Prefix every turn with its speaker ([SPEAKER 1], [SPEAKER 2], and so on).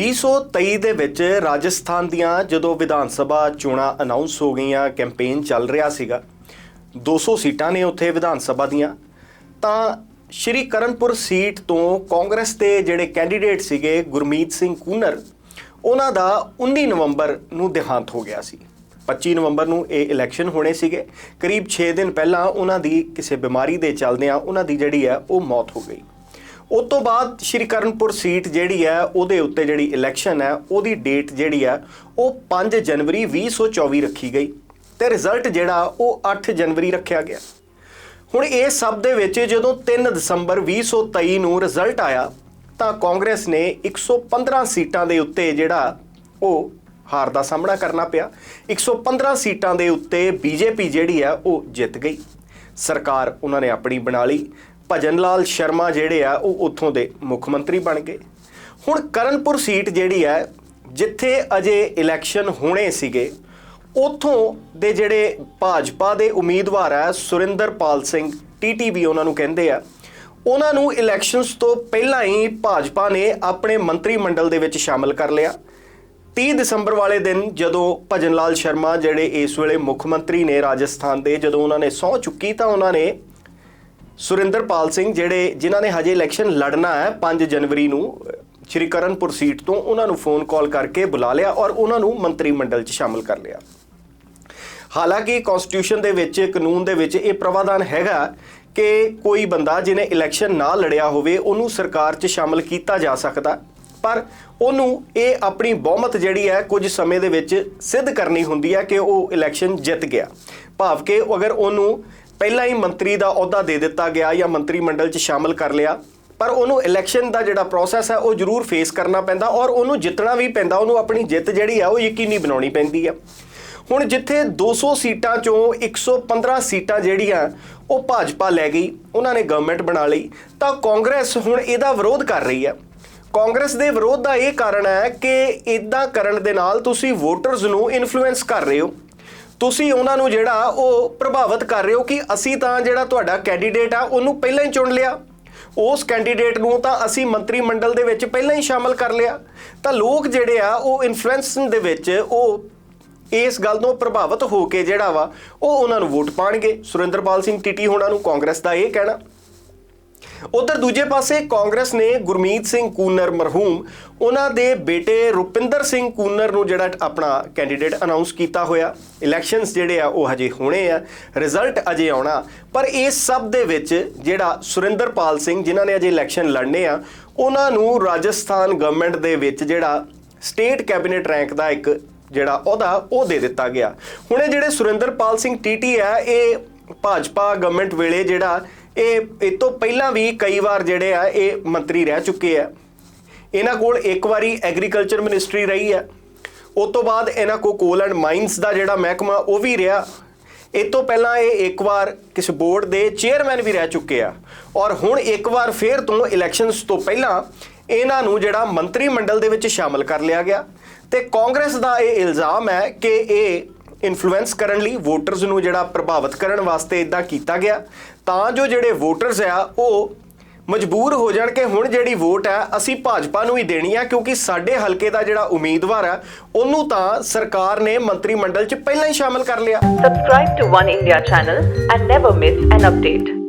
[SPEAKER 1] 2023 ਦੇ ਵਿੱਚ ਰਾਜਸਥਾਨ ਦੀਆਂ ਜਦੋਂ ਵਿਧਾਨ ਸਭਾ ਚੋਣਾਂ ਅਨਾਉਂਸ ਹੋ ਗਈਆਂ ਕੈਂਪੇਨ ਚੱਲ ਰਿਹਾ ਸੀਗਾ 200 ਸੀਟਾਂ ਨੇ ਉੱਥੇ ਵਿਧਾਨ ਸਭਾ ਦੀਆਂ। ਤਾਂ ਸ਼੍ਰੀ ਕਰਨਪੁਰ ਸੀਟ ਤੋਂ ਕਾਂਗਰਸ ਦੇ ਜਿਹੜੇ ਕੈਂਡੀਡੇਟ ਸੀਗੇ, ਗੁਰਮੀਤ ਸਿੰਘ ਕੂਨਰ, ਉਹਨਾਂ ਦਾ 19 ਨਵੰਬਰ ਨੂੰ ਦੇਹਾਂਤ ਹੋ ਗਿਆ ਸੀ। 25 ਨਵੰਬਰ ਨੂੰ ਇਹ ਇਲੈਕਸ਼ਨ ਹੋਣੇ ਸੀਗੇ। ਕਰੀਬ 6 ਦਿਨ ਪਹਿਲਾਂ ਉਹਨਾਂ ਦੀ ਕਿਸੇ ਬਿਮਾਰੀ ਦੇ ਚੱਲਦਿਆਂ ਉਹਨਾਂ ਦੀ ਜਿਹੜੀ ਹੈ ਉਹ ਮੌਤ ਹੋ ਗਈ। ਉਸ ਤੋਂ ਬਾਅਦ ਸ਼੍ਰੀ ਕਰਨਪੁਰ ਸੀਟ ਜਿਹੜੀ ਹੈ, ਉਹਦੇ ਉੱਤੇ ਜਿਹੜੀ ਇਲੈਕਸ਼ਨ ਹੈ, ਉਹਦੀ ਡੇਟ ਜਿਹੜੀ ਹੈ, ਉਹ 5 ਜਨਵਰੀ 2024 ਰੱਖੀ ਗਈ ਤੇ ਰਿਜ਼ਲਟ ਜਿਹੜਾ, ਉਹ 8 ਜਨਵਰੀ ਰੱਖਿਆ ਗਿਆ। ਹੁਣ ਇਹ ਸਭ ਦੇ ਵਿੱਚ ਜਦੋਂ 3 ਦਸੰਬਰ 2023 ਨੂੰ ਰਿਜ਼ਲਟ ਆਇਆ, ਤਾਂ ਕਾਂਗਰਸ ਨੇ 115 ਸੀਟਾਂ ਦੇ ਉੱਤੇ ਜਿਹੜਾ, ਉਹ ਹਾਰ ਦਾ ਸਾਹਮਣਾ ਕਰਨਾ ਪਿਆ। 115 ਸੀਟਾਂ ਦੇ ਉੱਤੇ ਬੀਜੇਪੀ ਜਿਹੜੀ ਹੈ, ਉਹ ਜਿੱਤ ਗਈ। ਸਰਕਾਰ ਉਹਨਾਂ ਨੇ ਆਪਣੀ ਬਣਾ ਲਈ। ਭਜਨ ਲਾਲ ਸ਼ਰਮਾ ਜਿਹੜੇ ਆ, ਉਹ ਉੱਥੋਂ ਦੇ ਮੁੱਖ ਮੰਤਰੀ ਬਣ ਗਏ। ਹੁਣ ਕਰਨਪੁਰ ਸੀਟ ਜਿਹੜੀ ਹੈ, ਜਿੱਥੇ ਅਜੇ ਇਲੈਕਸ਼ਨ ਹੋਣੇ ਸੀਗੇ, ਉਥੋਂ ਦੇ ਜਿਹੜੇ ਭਾਜਪਾ ਦੇ ਉਮੀਦਵਾਰ ਹੈ ਸੁਰਿੰਦਰਪਾਲ ਸਿੰਘ ਟੀਟੀਵੀ ਉਹਨਾਂ ਨੂੰ ਕਹਿੰਦੇ ਆ। ਉਹਨਾਂ ਨੂੰ ਇਲੈਕਸ਼ਨਸ ਤੋਂ ਪਹਿਲਾਂ ਹੀ ਭਾਜਪਾ ਨੇ ਆਪਣੇ ਮੰਤਰੀ ਮੰਡਲ ਦੇ ਵਿੱਚ ਸ਼ਾਮਲ ਕਰ ਲਿਆ। 30 ਦਸੰਬਰ ਵਾਲੇ ਦਿਨ ਜਦੋਂ ਭਜਨ ਲਾਲ ਸ਼ਰਮਾ ਜਿਹੜੇ ਇਸ ਵੇਲੇ ਮੁੱਖ ਮੰਤਰੀ ਨੇ ਰਾਜਸਥਾਨ ਦੇ, ਜਦੋਂ ਉਹਨਾਂ ਨੇ ਸਹੁੰ ਚੁੱਕੀ ਤਾਂ ਉਹਨਾਂ ਨੇ ਸੁਰਿੰਦਰਪਾਲ ਸਿੰਘ ਜਿਹੜੇ ਜਿਨ੍ਹਾਂ ਨੇ ਹਜੇ ਇਲੈਕਸ਼ਨ ਲੜਨਾ ਹੈ 5 ਜਨਵਰੀ ਨੂੰ, ਸ਼੍ਰੀ ਕਰਨਪੁਰ ਸੀਟ ਤੋਂ ਉਹਨਾਂ ਨੂੰ ਫੋਨ ਕਾਲ ਕਰਕੇ ਬੁਲਾ ਲਿਆ ਔਰ ਉਹਨਾਂ ਨੂੰ ਮੰਤਰੀ ਮੰਡਲ 'ਚ ਸ਼ਾਮਲ ਕਰ ਲਿਆ। ਹਾਲਾਂਕਿ ਕਨਸਟੀਟਿਊਸ਼ਨ ਦੇ ਵਿੱਚ, ਕਾਨੂੰਨ ਦੇ ਵਿੱਚ ਇਹ ਪ੍ਰਵਾਧਾਨ ਹੈਗਾ ਕਿ ਕੋਈ ਬੰਦਾ ਜਿਹਨੇ ਇਲੈਕਸ਼ਨ ਨਾ ਲੜਿਆ ਹੋਵੇ, ਉਹਨੂੰ ਸਰਕਾਰ 'ਚ ਸ਼ਾਮਲ ਕੀਤਾ ਜਾ ਸਕਦਾ। ਪਰ ਉਹਨੂੰ ਇਹ ਆਪਣੀ ਬਹੁਮਤ ਜਿਹੜੀ ਹੈ, ਕੁਝ ਸਮੇਂ ਦੇ ਵਿੱਚ ਸਿੱਧ ਕਰਨੀ ਹੁੰਦੀ ਹੈ ਕਿ ਉਹ ਇਲੈਕਸ਼ਨ ਜਿੱਤ ਗਿਆ। ਭਾਵ ਕਿ ਅਗਰ ਉਹਨੂੰ ਪਹਿਲਾਂ ਹੀ ਮੰਤਰੀ ਦਾ ਅਹੁਦਾ ਦੇ ਦਿੱਤਾ ਗਿਆ ਜਾਂ ਮੰਤਰੀ ਮੰਡਲ 'ਚ ਸ਼ਾਮਲ ਕਰ ਲਿਆ, ਪਰ ਉਹਨੂੰ ਇਲੈਕਸ਼ਨ ਦਾ ਜਿਹੜਾ ਪ੍ਰੋਸੈਸ ਹੈ, ਉਹ ਜ਼ਰੂਰ ਫੇਸ ਕਰਨਾ ਪੈਂਦਾ ਔਰ ਉਹਨੂੰ ਜਿੱਤਣਾ ਵੀ ਪੈਂਦਾ, ਉਹਨੂੰ ਆਪਣੀ ਜਿੱਤ ਜਿਹੜੀ ਆ ਉਹ ਯਕੀਨੀ ਬਣਾਉਣੀ ਪੈਂਦੀ ਆ ਹੁਣ ਜਿੱਥੇ 200 ਸੀਟਾਂ ਚੋਂ 115 ਸੀਟਾਂ ਜਿਹੜੀਆਂ, ਉਹ ਭਾਜਪਾ ਲੈ ਗਈ, ਉਹਨਾਂ ਨੇ ਗਵਰਨਮੈਂਟ ਬਣਾ ਲਈ, ਤਾਂ ਕਾਂਗਰਸ ਹੁਣ ਇਹਦਾ ਵਿਰੋਧ ਕਰ ਰਹੀ ਹੈ। ਕਾਂਗਰਸ ਦੇ ਵਿਰੋਧ ਦਾ ਇਹ ਕਾਰਨ ਹੈ ਕਿ ਇਦਾਂ ਕਰਨ ਦੇ ਨਾਲ ਤੁਸੀਂ ਵੋਟਰਸ ਨੂੰ ਇਨਫਲੂਐਂਸ ਕਰ ਰਹੇ ਹੋ। ਤੁਸੀਂ ਉਹਨਾਂ ਨੂੰ ਜਿਹੜਾ ਉਹ ਪ੍ਰਭਾਵਿਤ ਕਰ ਰਹੇ ਹੋ ਕਿ ਅਸੀਂ ਤਾਂ ਜਿਹੜਾ ਤੁਹਾਡਾ ਕੈਂਡੀਡੇਟ ਆ, ਉਹਨੂੰ ਪਹਿਲਾਂ ਹੀ ਚੁਣ ਲਿਆ। ਉਸ ਕੈਂਡੀਡੇਟ ਨੂੰ ਤਾਂ ਅਸੀਂ ਮੰਤਰੀ ਮੰਡਲ ਦੇ ਵਿੱਚ ਪਹਿਲਾਂ ਹੀ ਸ਼ਾਮਲ ਕਰ ਲਿਆ। ਤਾਂ ਲੋਕ ਜਿਹੜੇ ਆ, ਉਹ ਇਨਫਲੂਐਂਸ ਦੇ ਵਿੱਚ ਉਹ ਇਸ ਗੱਲ ਤੋਂ ਪ੍ਰਭਾਵਿਤ ਹੋ ਕੇ ਜਿਹੜਾ ਵਾ, ਉਹ ਉਹਨਾਂ ਨੂੰ ਵੋਟ ਪਾਣਗੇ। ਸੁਰਿੰਦਰਪਾਲ ਸਿੰਘ ਟੀਟੀ ਹੋਣਾ ਨੂੰ ਕਾਂਗਰਸ ਦਾ ਇਹ ਕਹਿਣਾ। ਉਧਰ ਦੂਜੇ ਪਾਸੇ ਕਾਂਗਰਸ ਨੇ ਗੁਰਮੀਤ ਸਿੰਘ ਕੂਨਰ ਮਰਹੂਮ, ਉਹਨਾਂ ਦੇ ਬੇਟੇ ਰੁਪਿੰਦਰ ਸਿੰਘ ਕੂਨਰ ਨੂੰ ਜਿਹੜਾ ਆਪਣਾ ਕੈਂਡੀਡੇਟ ਅਨਾਉਂਸ ਕੀਤਾ ਹੋਇਆ। ਇਲੈਕਸ਼ਨਸ ਜਿਹੜੇ ਆ, ਉਹ ਹਜੇ ਹੋਣੇ ਆ ਰਿਜ਼ਲਟ ਅਜੇ ਆਉਣਾ। ਪਰ ਇਸ ਸਭ ਦੇ ਵਿੱਚ ਜਿਹੜਾ ਸੁਰਿੰਦਰਪਾਲ ਸਿੰਘ, ਜਿਨ੍ਹਾਂ ਨੇ ਅਜੇ ਇਲੈਕਸ਼ਨ ਲੜਨੇ ਆ, ਉਹਨਾਂ ਨੂੰ ਰਾਜਸਥਾਨ ਗਵਰਨਮੈਂਟ ਦੇ ਵਿੱਚ ਜਿਹੜਾ ਸਟੇਟ ਕੈਬਨਿਟ ਰੈਂਕ ਦਾ ਇੱਕ ਜਿਹੜਾ ਉਹਦਾ ਉਹ ਦੇ ਦਿੱਤਾ ਗਿਆ। ਹੁਣ ਇਹ ਜਿਹੜੇ ਸੁਰਿੰਦਰਪਾਲ ਸਿੰਘ ਟੀਟੀ ਆ, ਇਹ ਭਾਜਪਾ ਗਵਰਨਮੈਂਟ ਵੇਲੇ ਜਿਹੜਾ ਇਹ ਇਹ ਤੋਂ ਪਹਿਲਾਂ ਵੀ ਕਈ ਵਾਰ ਜਿਹੜੇ ਆ, ਇਹ ਮੰਤਰੀ ਰਹਿ ਚੁੱਕੇ ਆ। ਇਹਨਾਂ ਕੋਲ ਇੱਕ ਵਾਰੀ ਐਗਰੀਕਲਚਰ ਮਿਨਿਸਟਰੀ ਰਹੀ ਹੈ ਉਸ ਤੋਂ ਬਾਅਦ ਇਹਨਾਂ ਕੋ ਕੋਲ ਐਂਡ ਮਾਈਨਸ ਦਾ ਜਿਹੜਾ ਮਹਿਕਮਾ, ਉਹ ਵੀ ਰਿਹਾ। ਇਹ ਤੋਂ ਪਹਿਲਾਂ ਇਹ ਇੱਕ ਵਾਰ ਕਿਸੇ ਬੋਰਡ ਦੇ ਚੇਅਰਮੈਨ ਵੀ ਰਹਿ ਚੁੱਕੇ ਆ। ਔਰ ਹੁਣ ਇੱਕ ਵਾਰ ਫੇਰ ਤੋਂ ਇਲੈਕਸ਼ਨਸ ਤੋਂ ਪਹਿਲਾਂ ਇਹਨਾਂ ਨੂੰ ਜਿਹੜਾ ਮੰਤਰੀ ਮੰਡਲ ਦੇ ਵਿੱਚ ਸ਼ਾਮਲ ਕਰ ਲਿਆ ਗਿਆ। ਤੇ ਕਾਂਗਰਸ ਦਾ ਇਹ ਇਲਜ਼ਾਮ ਹੈ ਕਿ ਇਹ ਇਨਫਲੂਐਂਸ ਕਰਨ ਲਈ ਵੋਟਰਸ ਨੂੰ ਜਿਹੜਾ ਪ੍ਰਭਾਵਿਤ ਕਰਨ ਵਾਸਤੇ ਇਦਾਂ ਕੀਤਾ ਗਿਆ। ਤਾਂ ਜੋ ਜਿਹੜੇ ਵੋਟਰਸ ਆ, ਉਹ ਮਜਬੂਰ ਹੋ ਜਾਣ ਕਿ ਹੁਣ ਜਿਹੜੀ ਵੋਟ ਹੈ ਅਸੀਂ ਭਾਜਪਾ ਨੂੰ ਹੀ ਦੇਣੀ ਆ, ਕਿਉਂਕਿ ਸਾਡੇ ਹਲਕੇ ਦਾ ਜਿਹੜਾ ਉਮੀਦਵਾਰ ਹੈ ਉਹਨੂੰ ਤਾਂ ਸਰਕਾਰ ਨੇ ਮੰਤਰੀ ਮੰਡਲ 'ਚ ਪਹਿਲਾਂ ਹੀ ਸ਼ਾਮਲ ਕਰ ਲਿਆ
[SPEAKER 2] Subscribe to One India channel and never miss an update.